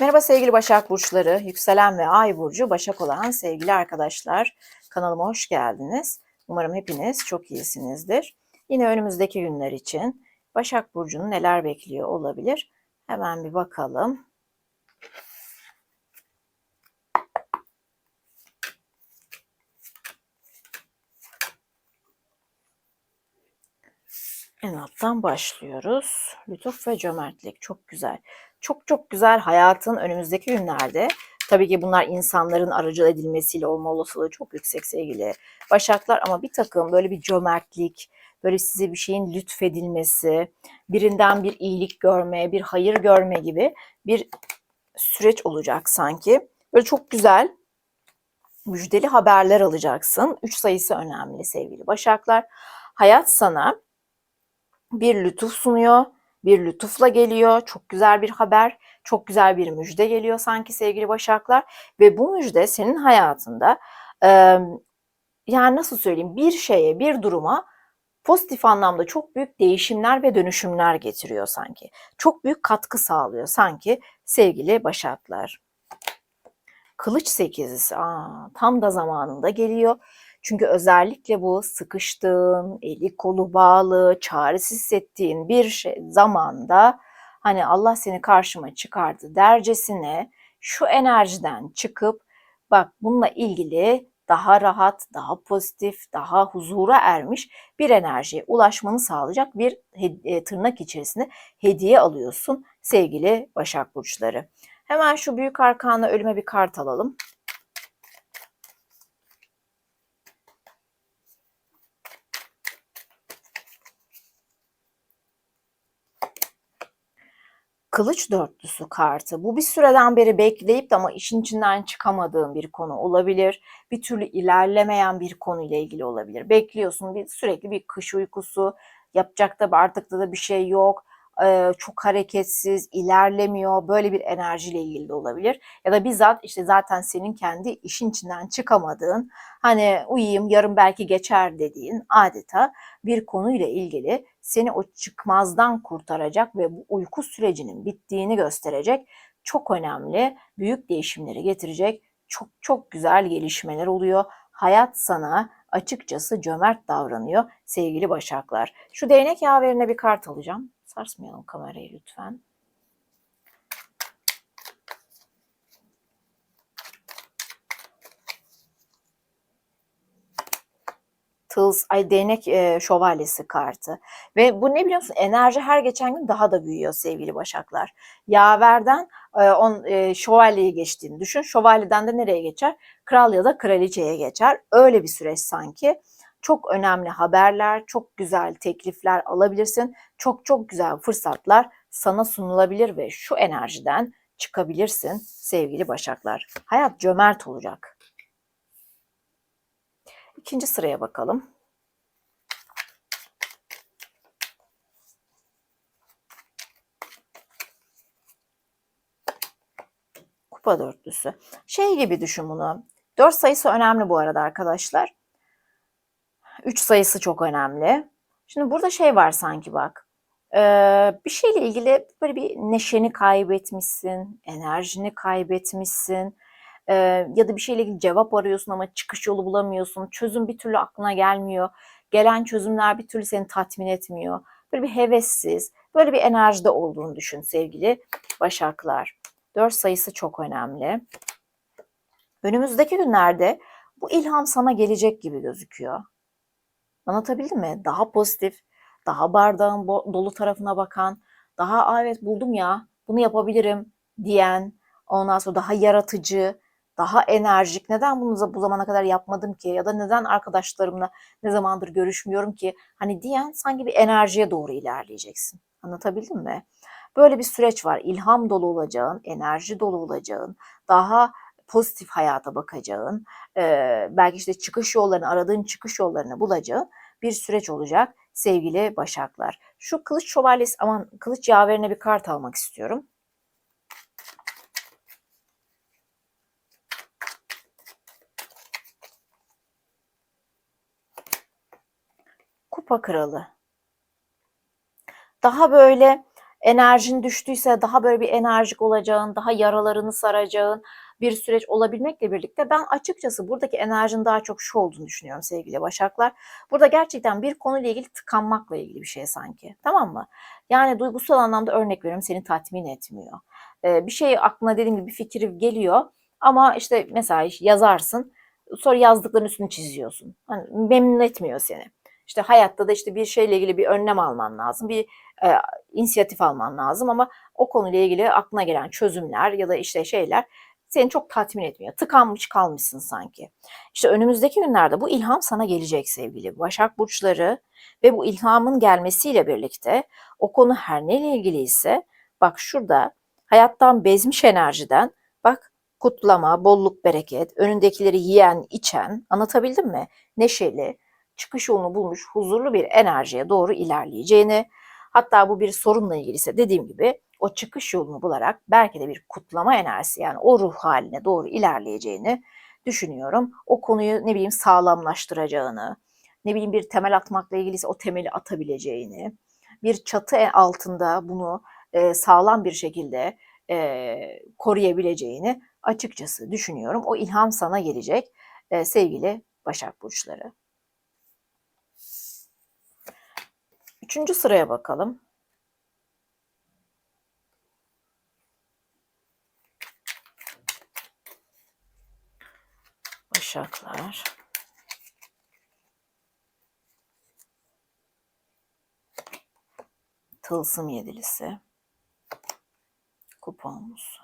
Merhaba sevgili Başak Burçları, yükselen ve ay burcu Başak olan sevgili arkadaşlar. Kanalıma hoş geldiniz. Umarım hepiniz çok iyisinizdir. Yine önümüzdeki günler için Başak Burcu'nu neler bekliyor olabilir? Hemen bir bakalım. En alttan başlıyoruz. Lütuf ve cömertlik çok güzel. Çok çok güzel hayatın önümüzdeki günlerde. Tabii ki bunlar insanların aracı edilmesiyle olma olasılığı çok yüksek sevgili Başaklar ama bir takım böyle bir cömertlik, böyle size bir şeyin lütfedilmesi, birinden bir iyilik görme, bir hayır görme gibi bir süreç olacak sanki. Böyle çok güzel müjdeli haberler alacaksın. Üç sayısı önemli sevgili Başaklar. Hayat sana bir lütuf sunuyor, bir lütufla geliyor. Çok güzel bir haber, çok güzel bir müjde geliyor sanki sevgili Başaklar. Ve bu müjde senin hayatında e, yani nasıl söyleyeyim bir şeye, bir duruma pozitif anlamda çok büyük değişimler ve dönüşümler getiriyor sanki. Çok büyük katkı sağlıyor sanki sevgili Başaklar. Kılıç sekizisi tam da zamanında geliyor. Çünkü özellikle bu sıkıştığın, eli kolu bağlı, çaresiz hissettiğin bir şey zamanda hani Allah seni karşıma çıkardı dercesine şu enerjiden çıkıp bak bununla ilgili daha rahat, daha pozitif, daha huzura ermiş bir enerjiye ulaşmanı sağlayacak bir e, tırnak içerisinde hediye alıyorsun sevgili Başak Burçları. Hemen şu büyük arkana ölüme bir kart alalım. Kılıç dörtlüsü kartı. Bu bir süreden beri bekleyip de ama işin içinden çıkamadığın bir konu olabilir. Bir türlü ilerlemeyen bir konuyla ilgili olabilir. Bekliyorsun bir sürekli bir kış uykusu, yapacak da artık da, da bir şey yok çok hareketsiz, ilerlemiyor. Böyle bir enerjiyle ilgili de olabilir. Ya da bizzat işte zaten senin kendi işin içinden çıkamadığın, hani uyuyayım yarın belki geçer dediğin adeta bir konuyla ilgili seni o çıkmazdan kurtaracak ve bu uyku sürecinin bittiğini gösterecek çok önemli, büyük değişimleri getirecek çok çok güzel gelişmeler oluyor. Hayat sana açıkçası cömert davranıyor sevgili başaklar. Şu değnek yaverine bir kart alacağım. Sarsmayalım kamerayı lütfen. Tılz, ay değnek e, şövalyesi kartı. Ve bu ne biliyorsun enerji her geçen gün daha da büyüyor sevgili başaklar. Yaverden e, on, e, şövalyeye geçtiğini düşün. Şövalyeden de nereye geçer? Kral ya da kraliçeye geçer. Öyle bir süreç sanki çok önemli haberler, çok güzel teklifler alabilirsin. Çok çok güzel fırsatlar sana sunulabilir ve şu enerjiden çıkabilirsin sevgili Başaklar. Hayat cömert olacak. İkinci sıraya bakalım. Kupa dörtlüsü. Şey gibi düşün bunu. Dört sayısı önemli bu arada arkadaşlar. 3 sayısı çok önemli. Şimdi burada şey var sanki bak. Bir şeyle ilgili böyle bir neşeni kaybetmişsin, enerjini kaybetmişsin. Ya da bir şeyle ilgili cevap arıyorsun ama çıkış yolu bulamıyorsun. Çözüm bir türlü aklına gelmiyor. Gelen çözümler bir türlü seni tatmin etmiyor. Böyle bir hevessiz, böyle bir enerjide olduğunu düşün sevgili Başaklar. 4 sayısı çok önemli. Önümüzdeki günlerde bu ilham sana gelecek gibi gözüküyor. Anlatabildim mi? Daha pozitif, daha bardağın dolu tarafına bakan, daha evet buldum ya bunu yapabilirim diyen, ondan sonra daha yaratıcı, daha enerjik. Neden bunu bu zamana kadar yapmadım ki ya da neden arkadaşlarımla ne zamandır görüşmüyorum ki hani diyen sanki bir enerjiye doğru ilerleyeceksin. Anlatabildim mi? Böyle bir süreç var. İlham dolu olacağın, enerji dolu olacağın, daha pozitif hayata bakacağın, e, belki işte çıkış yollarını, aradığın çıkış yollarını bulacağın bir süreç olacak sevgili Başaklar. Şu kılıç şövalyesi, aman kılıç yaverine bir kart almak istiyorum. Kupa kralı. Daha böyle enerjin düştüyse daha böyle bir enerjik olacağın, daha yaralarını saracağın bir süreç olabilmekle birlikte ben açıkçası buradaki enerjinin daha çok şu olduğunu düşünüyorum sevgili Başaklar. Burada gerçekten bir konuyla ilgili tıkanmakla ilgili bir şey sanki. Tamam mı? Yani duygusal anlamda örnek veriyorum seni tatmin etmiyor. Ee, bir şey aklına dediğim gibi bir fikir geliyor ama işte mesela yazarsın sonra yazdıkların üstünü çiziyorsun. Hani memnun etmiyor seni. İşte hayatta da işte bir şeyle ilgili bir önlem alman lazım. Bir e, inisiyatif alman lazım ama o konuyla ilgili aklına gelen çözümler ya da işte şeyler seni çok tatmin etmiyor. Tıkanmış kalmışsın sanki. İşte önümüzdeki günlerde bu ilham sana gelecek sevgili Başak Burçları ve bu ilhamın gelmesiyle birlikte o konu her neyle ilgili ise bak şurada hayattan bezmiş enerjiden bak kutlama, bolluk, bereket, önündekileri yiyen, içen anlatabildim mi? Neşeli, çıkış yolunu bulmuş huzurlu bir enerjiye doğru ilerleyeceğini hatta bu bir sorunla ilgiliyse dediğim gibi o çıkış yolunu bularak belki de bir kutlama enerjisi yani o ruh haline doğru ilerleyeceğini düşünüyorum. O konuyu ne bileyim sağlamlaştıracağını, ne bileyim bir temel atmakla ilgiliyse o temeli atabileceğini, bir çatı altında bunu e, sağlam bir şekilde e, koruyabileceğini açıkçası düşünüyorum. O ilham sana gelecek e, sevgili Başak Burçları. Üçüncü sıraya bakalım. Başaklar. Tılsım yedilisi. Kuponumuz.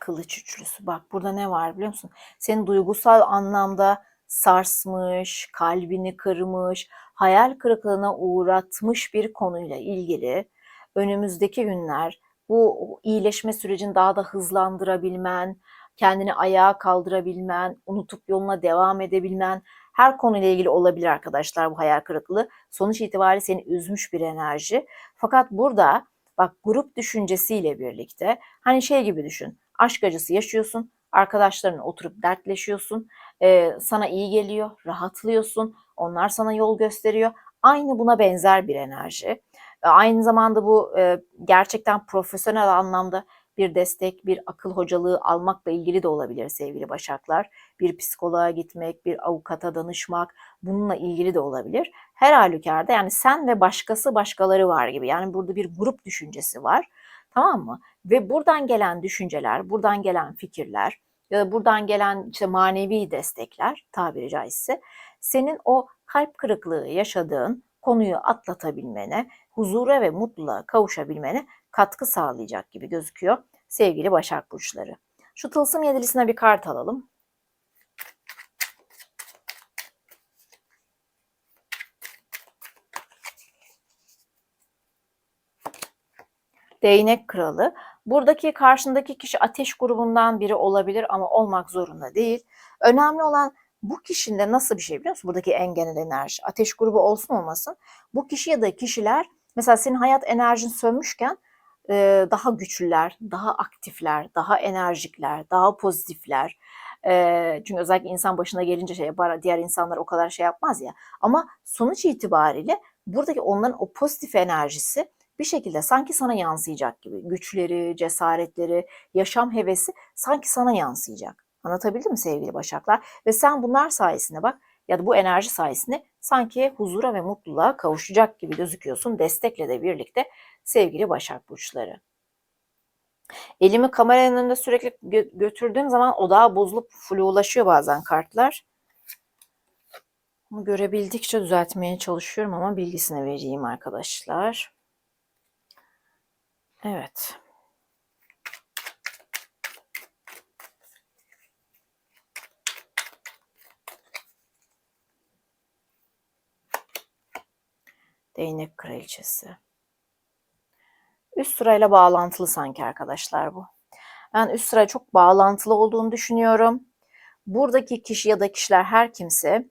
Kılıç üçlüsü. Bak burada ne var biliyor musun? Senin duygusal anlamda sarsmış, kalbini kırmış, hayal kırıklığına uğratmış bir konuyla ilgili önümüzdeki günler bu iyileşme sürecini daha da hızlandırabilmen, kendini ayağa kaldırabilmen, unutup yoluna devam edebilmen her konuyla ilgili olabilir arkadaşlar bu hayal kırıklığı. Sonuç itibariyle seni üzmüş bir enerji. Fakat burada bak grup düşüncesiyle birlikte hani şey gibi düşün. Aşk acısı yaşıyorsun, arkadaşlarınla oturup dertleşiyorsun. Ee, sana iyi geliyor, rahatlıyorsun. Onlar sana yol gösteriyor. Aynı buna benzer bir enerji. Aynı zamanda bu e, gerçekten profesyonel anlamda bir destek, bir akıl hocalığı almakla ilgili de olabilir sevgili Başaklar. Bir psikoloğa gitmek, bir avukata danışmak bununla ilgili de olabilir. Her halükarda yani sen ve başkası başkaları var gibi. Yani burada bir grup düşüncesi var. Tamam mı? Ve buradan gelen düşünceler, buradan gelen fikirler ya da buradan gelen işte manevi destekler tabiri caizse senin o kalp kırıklığı yaşadığın konuyu atlatabilmene, huzura ve mutluluğa kavuşabilmene katkı sağlayacak gibi gözüküyor sevgili Başak Burçları. Şu tılsım yedilisine bir kart alalım. Değnek kralı. Buradaki karşındaki kişi ateş grubundan biri olabilir ama olmak zorunda değil. Önemli olan bu kişinin nasıl bir şey biliyor musun? Buradaki en genel enerji. Ateş grubu olsun olmasın. Bu kişi ya da kişiler mesela senin hayat enerjin sönmüşken daha güçlüler, daha aktifler, daha enerjikler, daha pozitifler. çünkü özellikle insan başına gelince şey diğer insanlar o kadar şey yapmaz ya. Ama sonuç itibariyle buradaki onların o pozitif enerjisi bir şekilde sanki sana yansıyacak gibi. Güçleri, cesaretleri, yaşam hevesi sanki sana yansıyacak. Anlatabildim mi sevgili Başaklar? Ve sen bunlar sayesinde bak ya da bu enerji sayesinde sanki huzura ve mutluluğa kavuşacak gibi gözüküyorsun. Destekle de birlikte sevgili Başak Burçları. Elimi kameranın önünde sürekli gö- götürdüğüm zaman odağa bozulup flulaşıyor bazen kartlar. Bunu görebildikçe düzeltmeye çalışıyorum ama bilgisini vereyim arkadaşlar. Evet. Değnek kraliçesi. Üst sırayla bağlantılı sanki arkadaşlar bu. Ben üst sıraya çok bağlantılı olduğunu düşünüyorum. Buradaki kişi ya da kişiler her kimse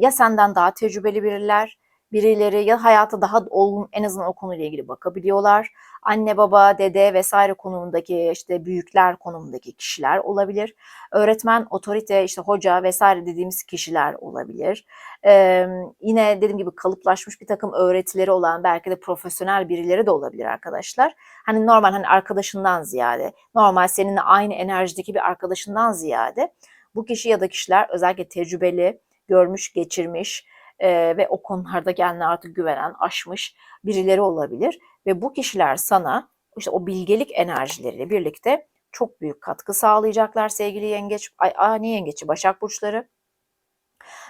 ya senden daha tecrübeli biriler, birileri ya hayata daha olgun en azından o konuyla ilgili bakabiliyorlar. Anne baba, dede vesaire konumundaki işte büyükler konumundaki kişiler olabilir. Öğretmen, otorite, işte hoca vesaire dediğimiz kişiler olabilir. Ee, yine dediğim gibi kalıplaşmış bir takım öğretileri olan belki de profesyonel birileri de olabilir arkadaşlar. Hani normal hani arkadaşından ziyade, normal seninle aynı enerjideki bir arkadaşından ziyade bu kişi ya da kişiler özellikle tecrübeli, görmüş, geçirmiş e, ve o konularda kendine artık güvenen, aşmış birileri olabilir. Ve bu kişiler sana işte o bilgelik enerjileriyle birlikte çok büyük katkı sağlayacaklar sevgili yengeç, ay, ani yengeçi, başak burçları.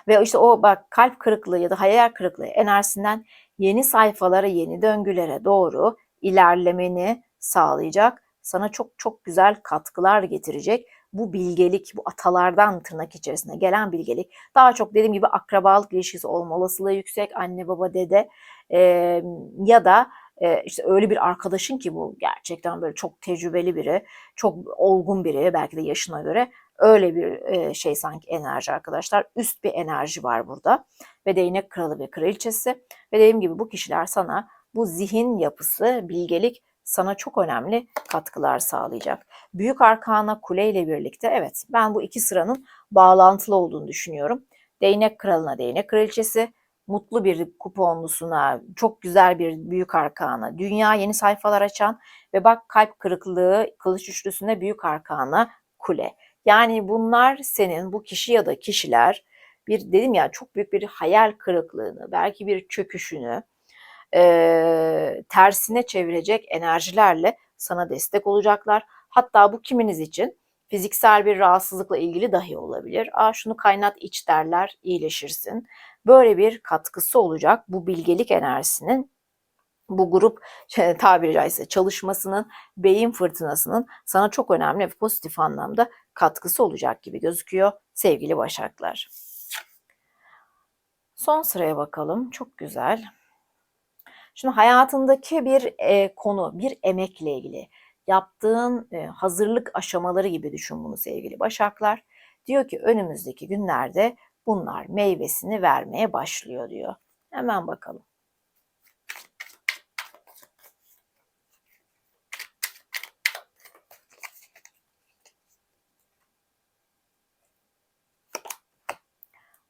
Ve işte o bak kalp kırıklığı ya da hayal kırıklığı enerjisinden yeni sayfalara, yeni döngülere doğru ilerlemeni sağlayacak. Sana çok çok güzel katkılar getirecek. Bu bilgelik, bu atalardan tırnak içerisinde gelen bilgelik. Daha çok dediğim gibi akrabalık ilişkisi olma olasılığı yüksek. Anne, baba, dede e, ya da e, işte öyle bir arkadaşın ki bu gerçekten böyle çok tecrübeli biri, çok olgun biri belki de yaşına göre öyle bir e, şey sanki enerji arkadaşlar. Üst bir enerji var burada ve değnek kralı ve kraliçesi ve dediğim gibi bu kişiler sana bu zihin yapısı, bilgelik sana çok önemli katkılar sağlayacak. Büyük arkana kule ile birlikte evet ben bu iki sıranın bağlantılı olduğunu düşünüyorum. Değnek kralına değnek kraliçesi, mutlu bir kuponlusuna, çok güzel bir büyük arkana, dünya yeni sayfalar açan ve bak kalp kırıklığı kılıç üçlüsüne büyük arkana kule. Yani bunlar senin bu kişi ya da kişiler bir dedim ya çok büyük bir hayal kırıklığını, belki bir çöküşünü, e, tersine çevirecek enerjilerle sana destek olacaklar. Hatta bu kiminiz için fiziksel bir rahatsızlıkla ilgili dahi olabilir. Aa şunu kaynat iç derler, iyileşirsin. Böyle bir katkısı olacak bu bilgelik enerjisinin bu grup tabiri caizse çalışmasının, beyin fırtınasının sana çok önemli ve pozitif anlamda katkısı olacak gibi gözüküyor sevgili Başaklar. Son sıraya bakalım. Çok güzel. Şimdi hayatındaki bir e, konu, bir emekle ilgili yaptığın e, hazırlık aşamaları gibi düşün bunu sevgili Başaklar. Diyor ki önümüzdeki günlerde bunlar meyvesini vermeye başlıyor diyor. Hemen bakalım.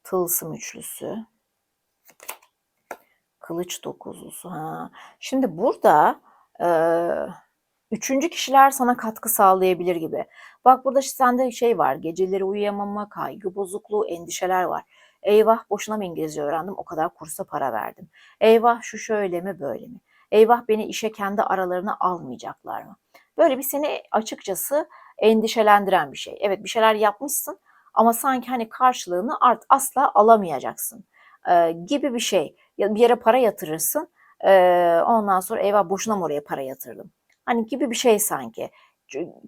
Tılsım üçlüsü. Kılıç dokuzlusu. Ha. Şimdi burada e, üçüncü kişiler sana katkı sağlayabilir gibi. Bak burada sende şey var. Geceleri uyuyamama, kaygı bozukluğu, endişeler var. Eyvah boşuna mı İngilizce öğrendim? O kadar kursa para verdim. Eyvah şu şöyle mi böyle mi? Eyvah beni işe kendi aralarına almayacaklar mı? Böyle bir seni açıkçası endişelendiren bir şey. Evet bir şeyler yapmışsın ama sanki hani karşılığını art asla alamayacaksın e, gibi bir şey. Bir yere para yatırırsın. E, ondan sonra eyvah boşuna mı oraya para yatırdım? Hani gibi bir şey sanki.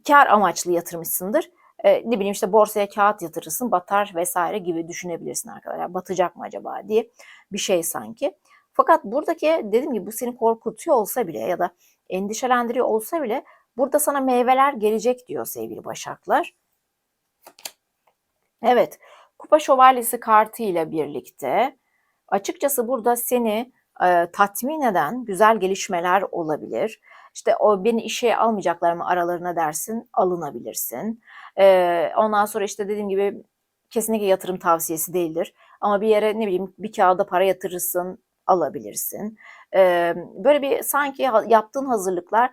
Kar amaçlı yatırmışsındır. E, ne bileyim işte borsaya kağıt yatırırsın batar vesaire gibi düşünebilirsin arkadaşlar. Batacak mı acaba diye bir şey sanki. Fakat buradaki dediğim gibi bu seni korkutuyor olsa bile ya da endişelendiriyor olsa bile burada sana meyveler gelecek diyor sevgili başaklar. Evet, kupa şövalyesi kartı ile birlikte açıkçası burada seni e, tatmin eden güzel gelişmeler olabilir. İşte o beni işe almayacaklar mı aralarına dersin, alınabilirsin. E, ondan sonra işte dediğim gibi kesinlikle yatırım tavsiyesi değildir. Ama bir yere ne bileyim bir kağıda para yatırırsın, alabilirsin. E, böyle bir sanki yaptığın hazırlıklar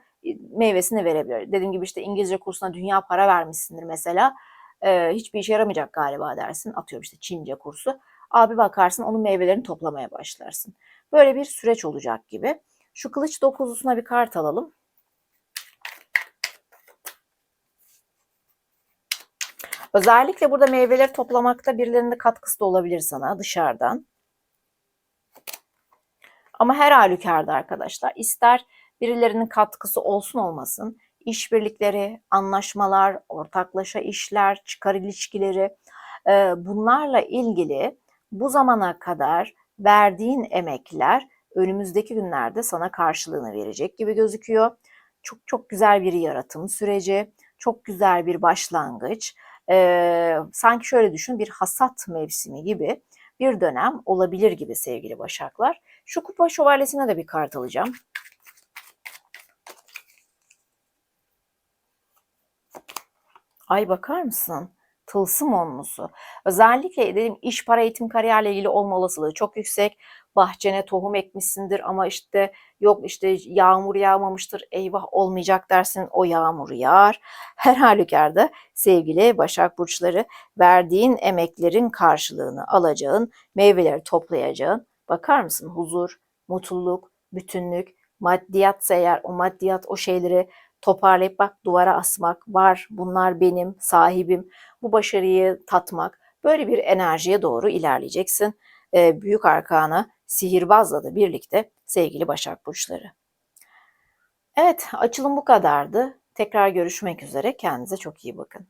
meyvesini verebilir. Dediğim gibi işte İngilizce kursuna dünya para vermişsindir mesela e, hiçbir işe yaramayacak galiba dersin. Atıyorum işte Çince kursu. Abi bakarsın onun meyvelerini toplamaya başlarsın. Böyle bir süreç olacak gibi. Şu kılıç dokuzlusuna bir kart alalım. Özellikle burada meyveleri toplamakta birilerinin katkısı da olabilir sana dışarıdan. Ama her halükarda arkadaşlar ister birilerinin katkısı olsun olmasın işbirlikleri, anlaşmalar, ortaklaşa işler, çıkar ilişkileri bunlarla ilgili bu zamana kadar verdiğin emekler önümüzdeki günlerde sana karşılığını verecek gibi gözüküyor. Çok çok güzel bir yaratım süreci, çok güzel bir başlangıç. Ee, sanki şöyle düşün bir hasat mevsimi gibi bir dönem olabilir gibi sevgili Başaklar. Şu kupa şövalyesine de bir kart alacağım. Ay bakar mısın? Tılsım onlusu. Özellikle dedim iş, para, eğitim, kariyerle ilgili olma olasılığı çok yüksek. Bahçene tohum ekmişsindir ama işte yok işte yağmur yağmamıştır. Eyvah olmayacak dersin o yağmur yağar. Her halükarda sevgili Başak Burçları verdiğin emeklerin karşılığını alacağın, meyveleri toplayacağın. Bakar mısın? Huzur, mutluluk, bütünlük, maddiyatsa eğer o maddiyat o şeyleri toparlayıp bak duvara asmak var. Bunlar benim, sahibim. Bu başarıyı tatmak. Böyle bir enerjiye doğru ilerleyeceksin. Ee, büyük arkana sihirbazla da birlikte sevgili Başak Burçları. Evet açılım bu kadardı. Tekrar görüşmek üzere. Kendinize çok iyi bakın.